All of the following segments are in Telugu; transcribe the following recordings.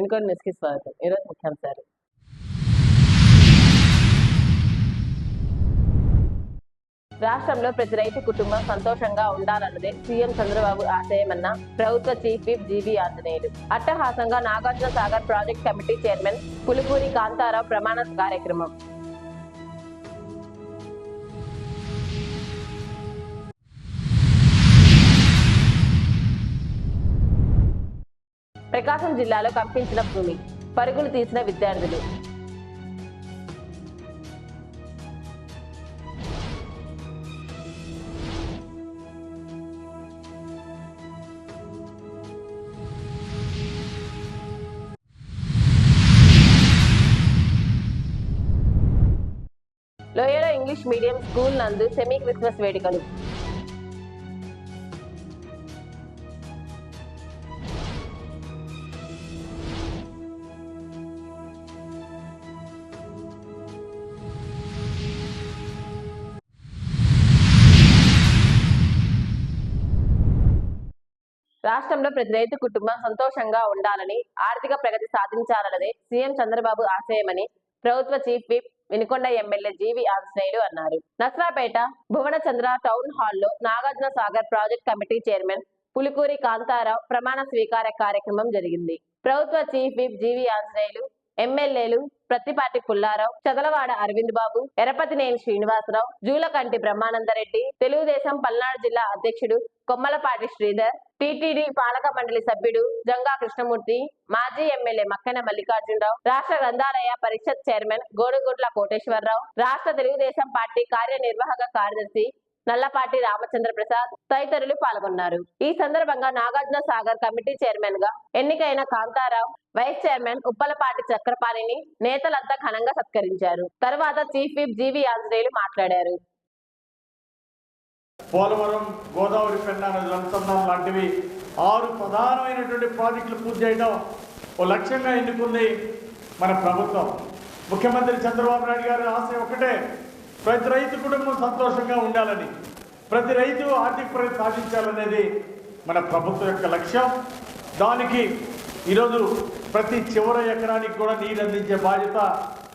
నమస్కారం న్యూస్కి స్వాగతం. ఈరోజు ముఖ్యాంశాలు రాష్ట్రంలో ప్రతి రైతు కుటుంబం సంతోషంగా ఉండాలన్నదే సీఎం చంద్రబాబు ఆశయమన్న ప్రభుత్వ chief whip G Anjaneyulu. Anjaneyulu Nagarjuna Sagar project committee chairman Pulupuri Kantharao ప్రమాణ కార్యక్రమం. ప్రకాశం జిల్లాలో కంపించిన భూమి పరుగులు తీసిన విద్యార్థులు. లోయలో ఇంగ్లీష్ మీడియం స్కూల్ నందు సెమీ క్రిస్మస్ వేడుకలు. రాష్ట్రంలో ప్రతి రైతు కుటుంబం సంతోషంగా ఉండాలని ఆర్థిక ప్రగతి సాధించాలన్నదే సీఎం చంద్రబాబు ఆశయమని ప్రభుత్వ chief whip Vinukonda MLA G Anjaneyulu Anjaneyulu. Nasrapeta Bhuvanachandra town హాల్లో Nagarjuna Sagar project committee chairman Pulikuri Kantharao ప్రమాణ స్వీకార కార్యక్రమం జరిగింది. ప్రభుత్వ చీఫ్ విప్ జీవి ఆంజనేయులు ఎమ్మెల్యేలు ప్రత్తిపాటి పుల్లారావు చదలవాడ అరవింద్ బాబు ఎరపతినేని శ్రీనివాసరావు జూలకంటి బ్రహ్మానందరెడ్డి తెలుగుదేశం పల్నాడు జిల్లా అధ్యక్షుడు కొమ్మలపాటి శ్రీధర్ టిటిడి పాలక మండలి సభ్యుడు జంగా కృష్ణమూర్తి మాజీ ఎమ్మెల్యే మక్కెన మల్లికార్జునరావు రాష్ట్ర గ్రంథాలయ పరిషత్ చైర్మన్ గోడుగుడ్ల కోటేశ్వరరావు రాష్ట్ర తెలుగుదేశం పార్టీ కార్యనిర్వాహక కార్యదర్శి నల్లపాటి రామచంద్ర ప్రసాద్ తదితరులు పాల్గొన్నారు. ఈ సందర్భంగా నాగార్జున సాగర్ కమిటీ చైర్మన్గా ఎన్నికైన కాంతారావు వైస్ చైర్మన్ ఉప్పలపాటి చక్రపాణిని నేతలంతా ఘనంగా సత్కరించారు. తర్వాత చీఫ్ విప్ జీవి ఆంజనేయులు మాట్లాడారు. పోలవరం గోదావరి పెన్నా అనుసంధానం లాంటివి ఆరు ప్రధానమైనటువంటి ప్రాజెక్టులు పూర్తి చేయడం ఓ లక్ష్యంగా ఎన్నుకుంది మన ప్రభుత్వం. ముఖ్యమంత్రి చంద్రబాబు నాయుడు గారి ఆశయం ఒకటే ప్రతి రైతు కుటుంబం సంతోషంగా ఉండాలని ప్రతి రైతు ఆర్థిక ప్రగతి సాధించాలనేది మన ప్రభుత్వం యొక్క లక్ష్యం. దానికి ఈరోజు ప్రతి చివరి ఎకరానికి కూడా నీరు అందించే బాధ్యత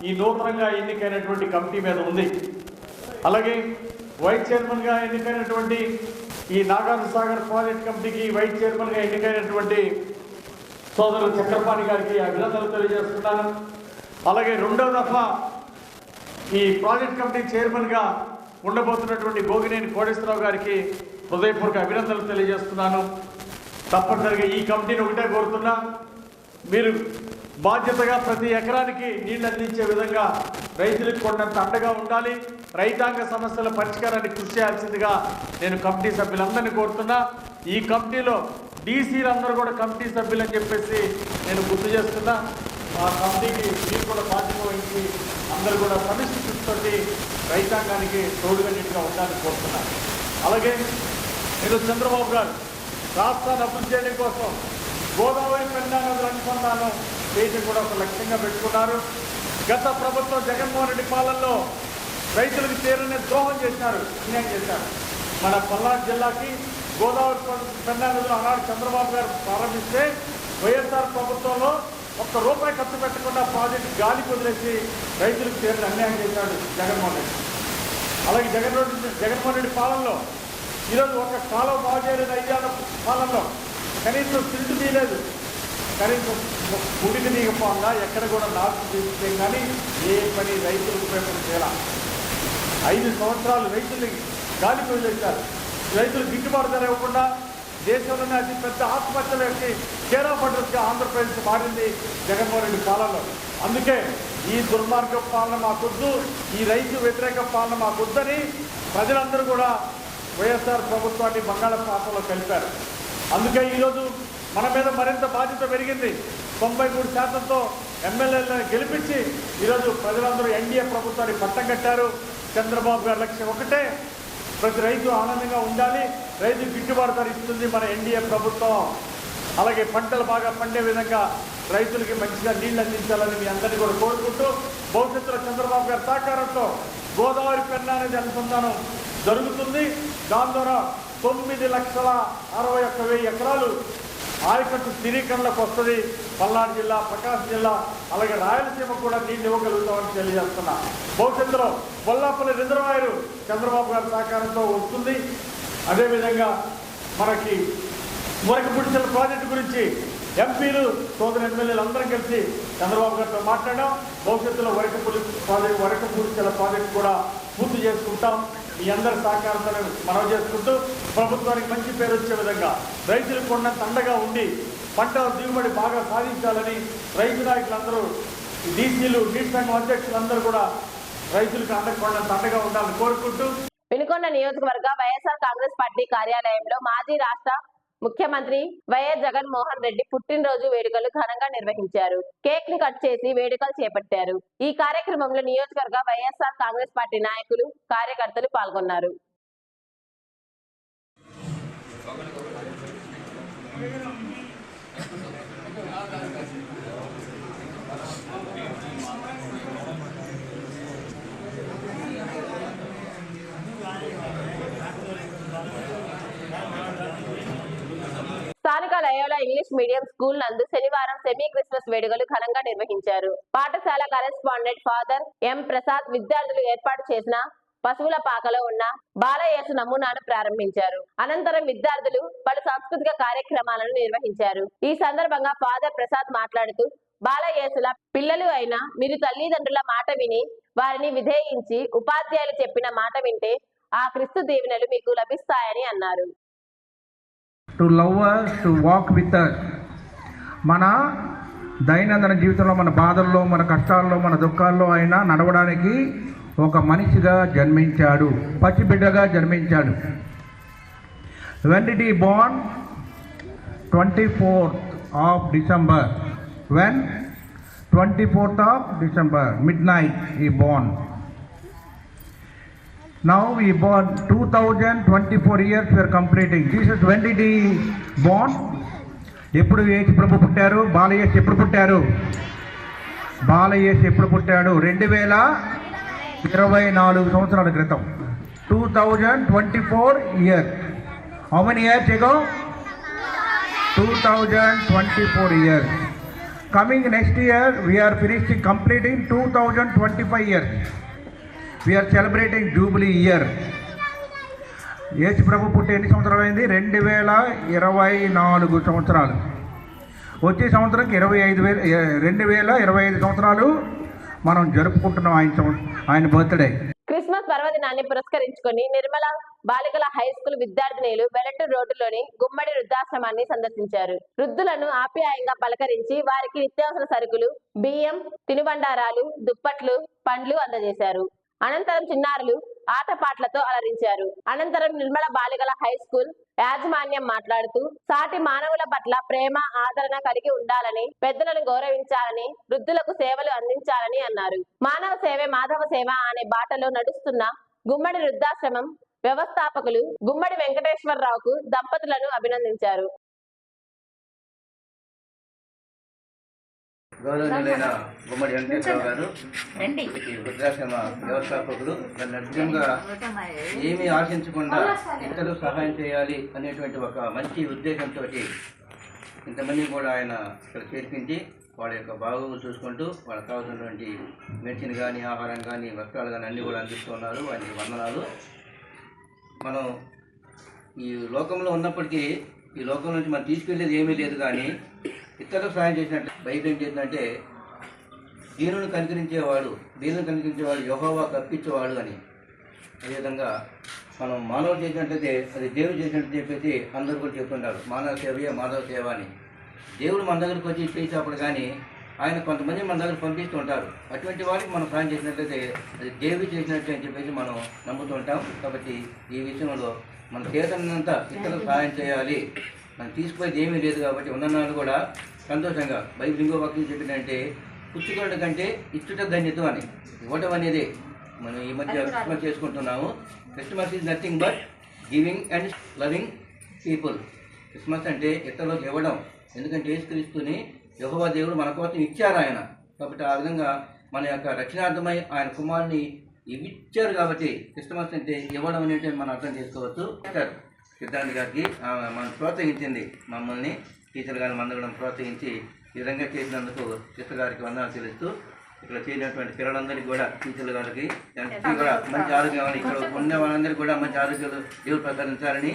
ఈ నూతనంగా ఎన్నికైనటువంటి కమిటీ మీద ఉంది. అలాగే వైస్ చైర్మన్గా ఎన్నికైనటువంటి ఈ నాగార్జున సాగర్ ప్రాజెక్ట్ కమిటీకి వైస్ చైర్మన్గా ఎన్నికైనటువంటి సోదరు చక్రపాణి గారికి అభినందనలు తెలియజేస్తున్నాను. అలాగే రెండవ దఫా ఈ ప్రాజెక్ట్ కమిటీ చైర్మన్గా ఉండబోతున్నటువంటి గోగినేని కోటేశ్వరరావు గారికి హృదయపూర్వక అభినందనలు తెలియజేస్తున్నాను. తప్పనిసరిగా ఈ కమిటీని ఒకటే కోరుతున్నా మీరు బాధ్యతగా ప్రతి ఎకరానికి నీళ్ళు అందించే విధంగా రైతులకు కొండంత అండగా ఉండాలి. రైతాంగ సమస్యల పరిష్కారానికి కృషి చేయాల్సిందిగా నేను కమిటీ సభ్యులందరినీ కోరుతున్నా. ఈ కమిటీలో డీసీలు అందరూ కూడా కమిటీ సభ్యులు అని చెప్పేసి నేను గుర్తు చేస్తున్నా. ఆ కమిటీకి మీరు కూడా బాధ్యత వహించి అందరూ కూడా సమిష్టి కృషితోటి రైతాంగానికి తోడుగా నీటిగా ఉండాలని కోరుతున్నాను. అలాగే నేను చంద్రబాబు గారు రాష్ట్రాన్ని అభివృద్ధి చేయడం కోసం గోదావరి పెన్నా అనుసంధానం చేయడం కూడా ఒక లక్ష్యంగా పెట్టుకున్నారు. గత ప్రభుత్వం జగన్మోహన్ రెడ్డి పాలనలో రైతులకు తీరని ద్రోహం చేశారు అన్యాయం చేశారు. మన పల్నాడు జిల్లాకి గోదావరి పె- ఆనాడు చంద్రబాబు గారు ప్రారంభిస్తే వైఎస్ఆర్ ప్రభుత్వంలో ఒక్క రూపాయి ఖర్చు పెట్టకుండా ప్రాజెక్టు గాలి వదిలేసి రైతులకు తీరని అన్యాయం చేశాడు జగన్మోహన్ రెడ్డి. అలాగే జగన్ రెడ్డి జగన్మోహన్ రెడ్డి పాలనలో ఈరోజు ఒక కాలం బాగు చేయలేదు అయ్యాల పాలనలో కనీసం సిల్ట్ తీయలేదు. కనీసం గుడికి తీయకపోగా ఎక్కడ కూడా నాటు తీస్తే కానీ ఏ పని రైతులకు ఉపయోగం చేయాల. ఐదు సంవత్సరాలు రైతుల్ని గాలి వదిలేశారు రైతులు గిట్టుబాటు ధర ఇవ్వకుండా దేశంలోనే అతి పెద్ద ఆత్మహత్యలకి కేరా పడ్డగా ఆంధ్రప్రదేశ్ మారింది జగన్మోహన్ రెడ్డి పాలనలో. అందుకే ఈ దుర్మార్గ పాలన మాకొద్దు ఈ రైతు వ్యతిరేక పాలన మాకొద్దని ప్రజలందరూ కూడా వైఎస్ఆర్ ప్రభుత్వాన్ని బంగాళాఖాతంలో కలిపారు. అందుకే ఈరోజు మన మీద మరింత బాధ్యత పెరిగింది. తొంభై మూడు శాతంతో ఎమ్మెల్యేలను గెలిపించి ఈరోజు ప్రజలందరూ ఎన్డీఏ ప్రభుత్వాన్ని పట్టం కట్టారు. చంద్రబాబు గారి లక్ష్యం ఒకటే ప్రతి రైతు ఆనందంగా ఉండాలి. రైతు గిట్టుబాటు ధర ఇస్తుంది మన ఎన్డీఏ ప్రభుత్వం. అలాగే పంటలు బాగా పండే విధంగా రైతులకి మంచిగా నీళ్ళు అందించాలని మీ అందరినీ కూడా కోరుకుంటూ భవిష్యత్తులో చంద్రబాబు గారి సహకారంతో గోదావరి పెన్నా అనేది అనుసంధానం జరుగుతుంది. దాని ద్వారా తొమ్మిది లక్షల అరవై ఒక్క వెయ్యి ఎకరాలు ఆయకట్టు స్థిరీకరణలకు వస్తుంది. పల్నాడు జిల్లా ప్రకాశం జిల్లా అలాగే రాయలసీమ కూడా నీళ్ళు ఇవ్వగలుగుతామని తెలియజేస్తున్నా. భవిష్యత్తులో బొల్లాపల్లి రిజర్వాయరు చంద్రబాబు గారి సహకారంతో వస్తుంది. అదేవిధంగా మనకి మురకపుడిచల ప్రాజెక్టు గురించి ఎంపీలు సోదరు ఎమ్మెల్యేలు అందరం కలిసి చంద్రబాబు గారితో మాట్లాడాం. భవిష్యత్తులో వరకపుడి ప్రాజెక్టు వరకపుడిచల ప్రాజెక్టు కూడా పూర్తి చేసుకుంటాం. మీ అందరి సహకారంతో మనవి చేసుకుంటూ ప్రభుత్వానికి మంచి పేరు వచ్చే విధంగా రైతులకు కొండంత అండగా ఉండి పంట దిగుబడి బాగా సాధించాలని రైతు నాయకులందరూ డీసీలు నీటి సంఘం అధ్యక్షులందరూ కూడా రైతులకు అండకుండా కొండంత అండగా ఉండాలని కోరుకుంటూ వినుకొండ నియోజకవర్గ వైఎస్ఆర్ కాంగ్రెస్ పార్టీ కార్యాలయంలో మాజీ రాష్ట్ర ముఖ్యమంత్రి వైఎస్ జగన్మోహన్ రెడ్డి పుట్టినరోజు వేడుకలు ఘనంగా నిర్వహించారు. కేక్ని కట్ చేసి వేడుకలు చేపట్టారు. ఈ కార్యక్రమంలో నియోజకవర్గ వైఎస్ఆర్ కాంగ్రెస్ పార్టీ నాయకులు కార్యకర్తలు పాల్గొన్నారు స్థానిక లయోలా ఇంగ్లీష్ మీడియం స్కూల్ నందు శనివారం సెమీ క్రిస్మస్ వేడుకలు ఘనంగా నిర్వహించారు. పాఠశాల కరెస్పాండెంట్ ఫాదర్ ఎం. ప్రసాద్ విద్యార్థులు ఏర్పాటు చేసిన పశువుల పాకలో ఉన్న బాలయేసు నమూనాను ప్రారంభించారు. అనంతరం విద్యార్థులు పలు సాంస్కృతిక కార్యక్రమాలను నిర్వహించారు. ఈ సందర్భంగా ఫాదర్ ప్రసాద్ మాట్లాడుతూ బాలయేసుల పిల్లలు అయిన మీరు తల్లిదండ్రుల మాట విని వారిని విధేయించి ఉపాధ్యాయులు చెప్పిన మాట వింటే ఆ క్రిస్తు దీవెనలు మీకు లభిస్తాయని అన్నారు. To love us to walk with us మన దైనందిన జీవితంలో మన బాధల్లో మన కష్టాల్లో మన దుఃఖాల్లో అయినా నడవడానికి ఒక మనిషిగా జన్మించాడు. పసిబిడ్డగా జన్మించాడు. When did he born twenty fourth of December when twenty fourth of December midnight he born Now we born 2024 years we are completing. Jesus when did he born? ఎప్పుడు ఏసు ప్రభు పుట్టారు? బాలయేసు ఎప్పుడు పుట్టారు? బాలయేసు ఎప్పుడు పుట్టాడు? రెండు వేల ఇరవై నాలుగు సంవత్సరాల క్రితం. Two thousand twenty four year how many years ago two thousand twenty four year coming next year we are finishing completing two thousand twenty five years we are celebrating jubilee year యేసు ప్రభు పుట్టి ఎన్ని సంవత్సరాలు అయింది? రెండు వేల ఇరవై నాలుగు సంవత్సరాలు. వచ్చే సంవత్సరంకి ఇరవై ఐదు వేల రెండు వేల ఇరవై ఐదు సంవత్సరాలు మనం జరుపుకుంటున్నాం ఆయన ఆయన బర్త్డే. క్రిస్మస్ పర్వదినాన్ని పురస్కరించుకొని నిర్మల బాలికల హై స్కూల్ విద్యార్థినిలు వెలటూరు రోడ్డులోని గుమ్మడి వృద్ధాశ్రమాన్ని సందర్శించారు. వృద్ధులను ఆప్యాయంగా పలకరించి వారికి నిత్యావసర సరుకులు బియ్యం తినుబండారాలు దుప్పట్లు పండ్లు అందజేశారు. అనంతరం చిన్నారులు ఆటపాట్లతో అలరించారు. అనంతరం నిర్మల బాలికల హై స్కూల్ యాజమాన్యం మాట్లాడుతూ సాటి మానవుల పట్ల ప్రేమ ఆదరణ కలిగి ఉండాలని పెద్దలను గౌరవించాలని వృద్ధులకు సేవలు అందించాలని అన్నారు. మానవ సేవే మాధవ సేవ అనే బాటలో నడుస్తున్న గుమ్మడి వృద్ధాశ్రమం వ్యవస్థాపకులు గుమ్మడి వెంకటేశ్వరరావుకు దంపతులను అభినందించారు. గౌరవనీయులైన గుమ్మడి వెంకటేశ్వరరావు గారు వృద్ధాశ్రమ వ్యవస్థాపకులు నిజంగా ఏమీ ఆశించకుండా ఇతరులు సహాయం చేయాలి అనేటువంటి ఒక మంచి ఉద్దేశంతో ఇంతమంది కూడా ఆయన ఇక్కడ చేర్పించి వాళ్ళ యొక్క బాగోగులు చూసుకుంటూ వాళ్ళకి కావాల్సినటువంటి మెడిసిన్ కానీ ఆహారం కానీ వస్త్రాలు కానీ అన్నీ కూడా అందిస్తున్నారు వారికి వందనాలు. మనం ఈ లోకంలో ఉన్నప్పటికీ ఈ లోకం నుంచి మనం తీసుకెళ్ళేది ఏమీ లేదు కానీ ఇతరులకు సహాయం చేసినట్టు బైబిల్ ఏం చేసిందంటే దీనుని కనికరించేవాడు దీనుని కనికరించేవాడు యహోవా కప్పించేవాడు అని. అదేవిధంగా మనం మానవుడు చేసినట్లయితే అది దేవుడు చేసినట్టు చెప్పేసి అందరూ కూడా చెప్తుంటారు. మానవ సేవయే మాధవ సేవ అని. దేవుడు మన దగ్గరికి వచ్చి చేసేటప్పుడు కానీ ఆయన కొంతమంది మన దగ్గర పంపిస్తూ ఉంటారు. అటువంటి వారికి మనం సాయం చేసినట్లయితే అది దేవుడు చేసినట్టు అని చెప్పేసి మనం నమ్ముతుంటాం కాబట్టి ఈ విషయంలో మన చేతనంతా ఇతరులకు సహాయం చేయాలి. మనం తీసుకుపోయేది ఏమీ లేదు కాబట్టి ఉన్ననాడు కూడా సంతోషంగా. బైబిల్ ఇంకో పక్కన చెప్పిందంటే పుచ్చుకోవడం కంటే ఇచ్చుట ధన్యత అని. ఇవ్వటం అనేది మనం ఈ మధ్య క్రిస్మస్ చేసుకుంటున్నాము. Christmas is nothing but giving and loving people Christmas అంటే ఇతరులకు ఇవ్వడం. ఎందుకంటే యేసుక్రీస్తుని యెహోవా దేవుడు మన కోసం ఇచ్చారు ఆయన. కాబట్టి ఆ విధంగా మన యొక్క రక్షణార్థమై ఆయన కుమారుని ఇచ్చారు కాబట్టి క్రిస్మస్ అంటే ఇవ్వడం అనేటువంటి మనం అర్థం చేసుకోవచ్చు. సిద్ధాంత్ గారికి మనం ప్రోత్సహించింది మమ్మల్ని టీచర్ గారిని మందడం ప్రోత్సహించి ఈ విధంగా చేసినందుకు చిత్త గారికి వందనాలు తెలుస్తూ ఇక్కడ చేరినటువంటి పిల్లలందరికీ కూడా టీచర్ల గారికి కూడా మంచి ఆరోగ్యం ఇక్కడ ఉన్న వాళ్ళందరికీ కూడా మంచి ఆరోగ్యాలు దేవుడు ప్రసాదించాలని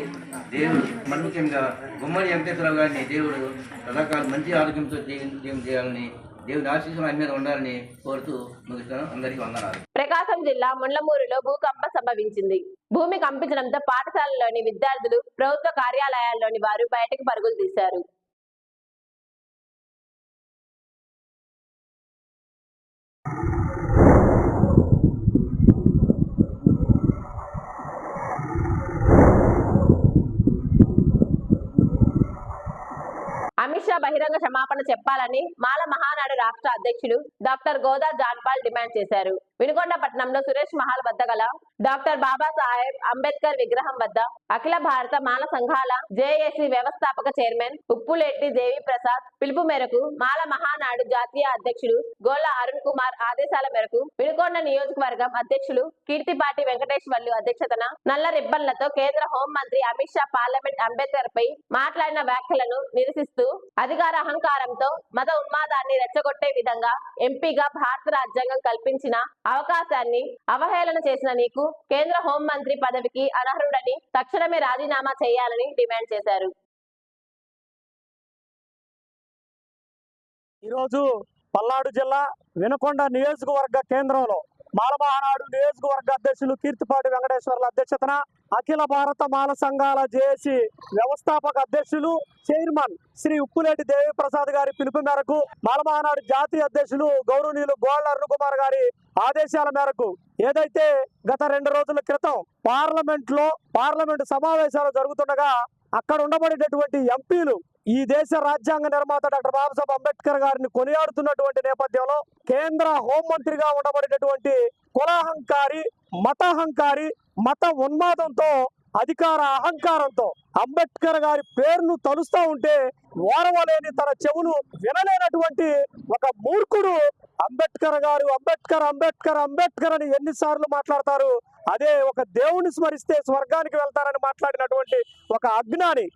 దేవుడు మరి ముఖ్యంగా గుమ్మడి వెంకటేశ్వరరావు గారిని దేవుడు సదాకాలం మంచి ఆరోగ్యంతో జీవం జీవం చేయాలని దేవుని ఆశీస్సులు మీద ఉండాలని కోరుతూ ముగిస్తాను. అందరికీ వందనాలు. ప్రకాశం జిల్లా ముండ్లమూరులో భూకంప సంభవించింది. భూమి కంపించడంతో పాఠశాలలోని విద్యార్థులు ప్రభుత్వ కార్యాలయాల్లోని వారు బయటకు పరుగులు తీశారు. అమిత్ బహిరంగ క్షమాపణ చెప్పాలని మాల మహానాడు రాష్ట్ర అధ్యక్షులు డాక్టర్ గోదా జాన్పాల్ డిమాండ్ చేశారు. వినుకొండ పట్టణంలో సురేష్ మహల్ వద్ద గల డాక్టర్ బాబాసాహెబ్ అంబేద్కర్ విగ్రహం వద్ద అఖిల భారత మాల సంఘాల జేఏసీ వ్యవస్థాపక చైర్మన్ ఉప్పులెట్టి దేవి ప్రసాద్ పిలుపు మేరకు మాల మహానాడు జాతీయ అధ్యక్షుడు గోల్ల అరుణ్ కుమార్ ఆదేశాల మేరకు వినుకొండ నియోజకవర్గం అధ్యక్షులు కీర్తిపాటి వెంకటేశ్వర్లు అధ్యక్షతన నల్ల రిబ్బన్లతో కేంద్ర హోం మంత్రి అమిత్ షా పార్లమెంట్ అంబేద్కర్ పై మాట్లాడిన వ్యాఖ్యలను నిరసిస్తూ అధికార అహంకారంతో మత ఉన్మాదాన్ని రెచ్చగొట్టే విధంగా ఎంపీగా భారత రాజ్యాంగం కల్పించిన అవకాశాన్ని అవహేళన చేసిన నీకు కేంద్ర హోం మంత్రి పదవికి అనర్హుడని తక్షణమే రాజీనామా చేయాలని డిమాండ్ చేశారు. ఈరోజు పల్నాడు జిల్లా వినకొండ నియోజకవర్గ కేంద్రంలో మాలమహానాడు నియోజకవర్గ అధ్యక్షులు కీర్తిపాటి వెంకటేశ్వర్ల అధ్యక్షతన అఖిల భారత మాల సంఘాల జేఏసీ వ్యవస్థాపక అధ్యక్షులు చైర్మన్ శ్రీ ఉప్పులేటి దేవిప్రసాద్ గారి పిలుపు మేరకు మాలమహానాడు జాతీయ అధ్యక్షులు గౌరవనీయులు గోళ్ళ అరుణకుమార్ గారి ఆదేశాల మేరకు ఏదైతే గత రెండు రోజుల క్రితం పార్లమెంట్లో పార్లమెంట్ సమావేశాలు జరుగుతుండగా అక్కడ ఉండబడేటటువంటి ఎంపీలు ఈ దేశ రాజ్యాంగ నిర్మాత డాక్టర్ బాబాసాహెబ్ అంబేద్కర్ గారిని కొనియాడుతున్నటువంటి నేపథ్యంలో కేంద్ర హోంమంత్రిగా ఉండబడేటటువంటి కులాహంకారి మతాహంకారి మత ఉన్మాదంతో అధికార అహంకారంతో అంబేద్కర్ గారి పేరును తలుస్తూ ఉంటే ఓరవలేని తన చెవులు వినలేనటువంటి ఒక మూర్ఖుడు అంబేద్కర్ గారు. అంబేద్కర్ అంబేద్కర్ అంబేద్కర్ అని ఎన్నిసార్లు మాట్లాడతారు. అదే ఒక దేవుని స్మరిస్తే స్వర్గానికి వెళ్తారని మాట్లాడినటువంటి ఒక అజ్ఞాని.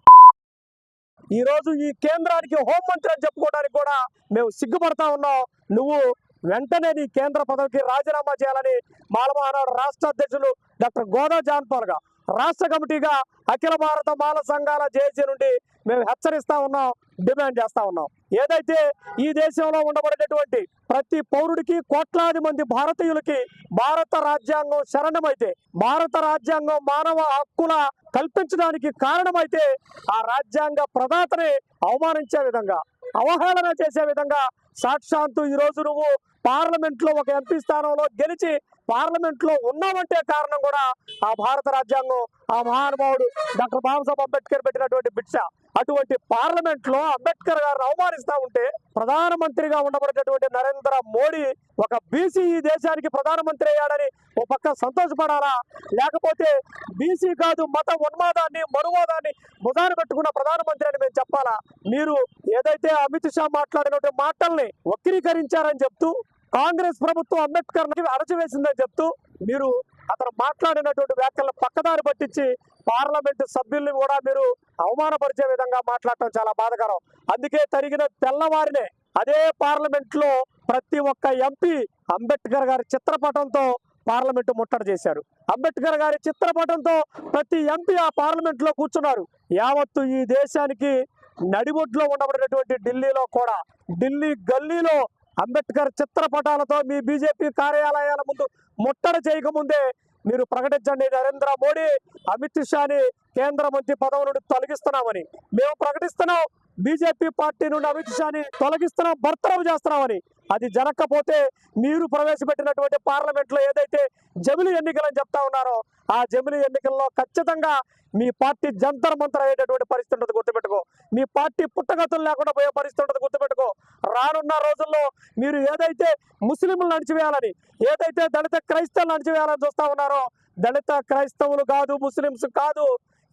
ఈరోజు ఈ కేంద్రానికి హోంమంత్రి అని చెప్పుకోవడానికి కూడా మేము సిగ్గుపడతా ఉన్నాం. నువ్వు వెంటనే నీ కేంద్ర పదవికి రాజీనామా చేయాలని మాలమహానాడు రాష్ట్ర అధ్యక్షులు డాక్టర్ గోదా జాన్పాల్గా రాష్ట్ర కమిటీగా అఖిల భారత మాల సంఘాల జేఏసీ నుండి మేము హెచ్చరిస్తా ఉన్నాం డిమాండ్ చేస్తా ఉన్నాం. ఏదైతే ఈ దేశంలో ఉండబడేటటువంటి ప్రతి పౌరుడికి కోట్లాది మంది భారతీయులకి భారత రాజ్యాంగం శరణమైతే భారత రాజ్యాంగం మానవ హక్కుల కల్పించడానికి కారణమైతే ఆ రాజ్యాంగ ప్రదాతని అవమానించే విధంగా అవహేళన చేసే విధంగా సాక్షాత్తు ఈ రోజు నువ్వు పార్లమెంట్లో ఒక ఎంపీ స్థానంలో గెలిచి పార్లమెంట్లో ఉన్నామంటే కారణం కూడా ఆ భారత రాజ్యాంగం ఆ మహానుభావుడు డాక్టర్ బాబాసాహెబ్ అంబేద్కర్ పెట్టినటువంటి భిక్ష. అటువంటి పార్లమెంట్లో అంబేద్కర్ గారిని అవమానిస్తా ఉంటే ప్రధానమంత్రిగా ఉండబడేటటువంటి నరేంద్ర మోడీ ఒక బీసీ ఈ దేశానికి ప్రధానమంత్రి అయ్యాడని ఓ పక్క సంతోషపడాలా? లేకపోతే బీసీ కాదు మత ఉన్మాదాన్ని మనువాదాన్ని ముదాన పెట్టుకున్న ప్రధానమంత్రి అని మేము చెప్పాలా? మీరు ఏదైతే అమిత్ షా మాట్లాడినటువంటి మాటల్ని వక్రీకరించారని చెప్తూ కాంగ్రెస్ ప్రభుత్వం అంబేద్కర్ అరచివేసిందని చెప్తూ మీరు అతను మాట్లాడినటువంటి వ్యాఖ్యలను పక్కదారి పట్టించి పార్లమెంటు సభ్యుల్ని కూడా మీరు అవమానపరిచే విధంగా మాట్లాడటం చాలా బాధకరం. అందుకే తరిగిన తెల్లవారినే అదే పార్లమెంట్లో ప్రతి ఒక్క ఎంపీ అంబేద్కర్ గారి చిత్రపటంతో పార్లమెంటు ముట్టడి చేశారు. అంబేద్కర్ గారి చిత్రపటంతో ప్రతి ఎంపీ ఆ పార్లమెంట్లో కూర్చున్నారు. యావత్తు ఈ దేశానికి నడిబొడ్లో ఉండబడినటువంటి ఢిల్లీలో కూడా ఢిల్లీ గల్లీలో అంబేద్కర్ చిత్రపటాలతో మీ బీజేపీ కార్యాలయాల ముందు ముట్టడి చేయకముందే మీరు ప్రకటించండి నరేంద్ర మోడీ అమిత్ షాని కేంద్ర మంత్రి పదవి నుండి తొలగిస్తున్నామని. మేము ప్రకటిస్తున్నాం. బీజేపీ పార్టీ నుండి అమిత్ షాని తొలగిస్తున్నాం బర్తరఫ్ చేస్తున్నామని. అది జరగకపోతే మీరు ప్రవేశపెట్టినటువంటి పార్లమెంట్లో ఏదైతే జమిలి ఎన్నికలని చెప్తా ఉన్నారో ఆ జమిలి ఎన్నికల్లో ఖచ్చితంగా మీ పార్టీ జంతర్ మంతర్ అయ్యేటటువంటి పరిస్థితి ఉంటుంది గుర్తుపెట్టుకో. మీ పార్టీ పుట్టగతులు లేకుండా పోయే పరిస్థితి ఉంటుంది గుర్తుపెట్టుకో. రానున్న రోజుల్లో మీరు ఏదైతే ముస్లింలు నడిచివేయాలని ఏదైతే దళిత క్రైస్తవులు నడిచివేయాలని చూస్తా ఉన్నారో దళిత క్రైస్తవులు కాదు ముస్లింస్ కాదు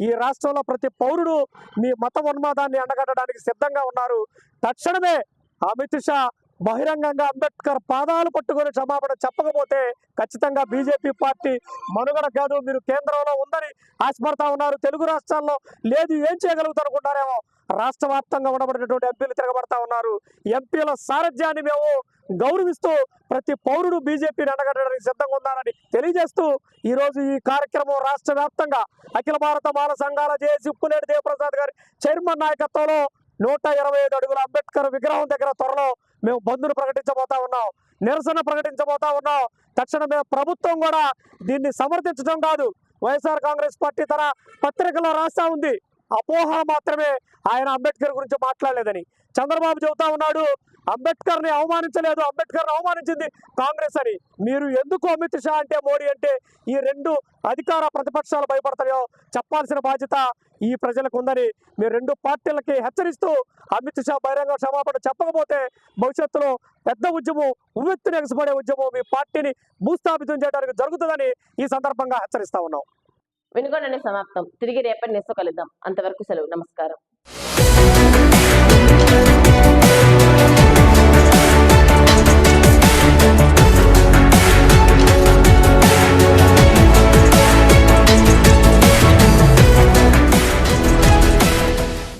ఈ రాష్ట్రంలో ప్రతి పౌరుడు మీ మత ఉన్మాదాన్ని అండగట్టడానికి సిద్ధంగా ఉన్నారు. తక్షణమే అమిత్ షా బహిరంగంగా అంబేద్కర్ పాదాలు పట్టుకొని క్షమాపణ చెప్పకపోతే ఖచ్చితంగా బీజేపీ పార్టీ మనుగడ కాదు. మీరు కేంద్రంలో ఉందని ఆశపడతా ఉన్నారు. తెలుగు రాష్ట్రాల్లో లేదు ఏం చేయగలుగుతారనుకుంటారేమో రాష్ట్ర వ్యాప్తంగా ఉండబడినటువంటి ఎంపీలు తిరగబడతా ఉన్నారు. ఎంపీల సారథ్యాన్ని మేము గౌరవిస్తూ ప్రతి పౌరుడు బీజేపీని అండగట్టడానికి సిద్ధంగా ఉన్నారని తెలియజేస్తూ ఈరోజు ఈ కార్యక్రమం రాష్ట్ర వ్యాప్తంగా అఖిల భారత బాల సంఘాల జేఏసీ ఉప్పులేటి దేవప్రసాద్ గారి చైర్మన్ నాయకత్వంలో నూట ఇరవై ఐదు అడుగుల అంబేద్కర్ విగ్రహం దగ్గర త్వరలో మేము బంధును ప్రకటించబోతా ఉన్నాం. నిరసన ప్రకటించబోతా ఉన్నాం. తక్షణమే ప్రభుత్వం కూడా దీన్ని సమర్థించడం కాదు. వైఎస్ఆర్ కాంగ్రెస్ పార్టీ తన పత్రికలో రాస్తా ఉంది. అపోహ మాత్రమే ఆయన అంబేద్కర్ గురించి మాట్లాడలేదని. చంద్రబాబు చెబుతా ఉన్నాడు అంబేద్కర్ని అవమానించలేదు అంబేద్కర్ని అవమానించింది కాంగ్రెస్ అని. మీరు ఎందుకు అమిత్ షా అంటే మోడీ అంటే ఈ రెండు అధికార ప్రతిపక్షాలు భయపడతాయో చెప్పాల్సిన బాధ్యత ఈ ప్రజలకు ఉందని మీరు రెండు పార్టీలకి హెచ్చరిస్తూ అమిత్ షా బహిరంగ క్షమాపణ చెప్పకపోతే భవిష్యత్తులో పెద్ద ఉద్యమం ఉవ్వెత్తున ఎగసిపడే ఉద్యమం మీ పార్టీని భూస్థాపితం చేయడానికి జరుగుతుందని ఈ సందర్భంగా హెచ్చరిస్తా ఉన్నాం. వినుకొండని సమాప్తం. తిరిగి రేపటి నెస్సు కలుద్దాం. అంతవరకు సెలవు. నమస్కారం.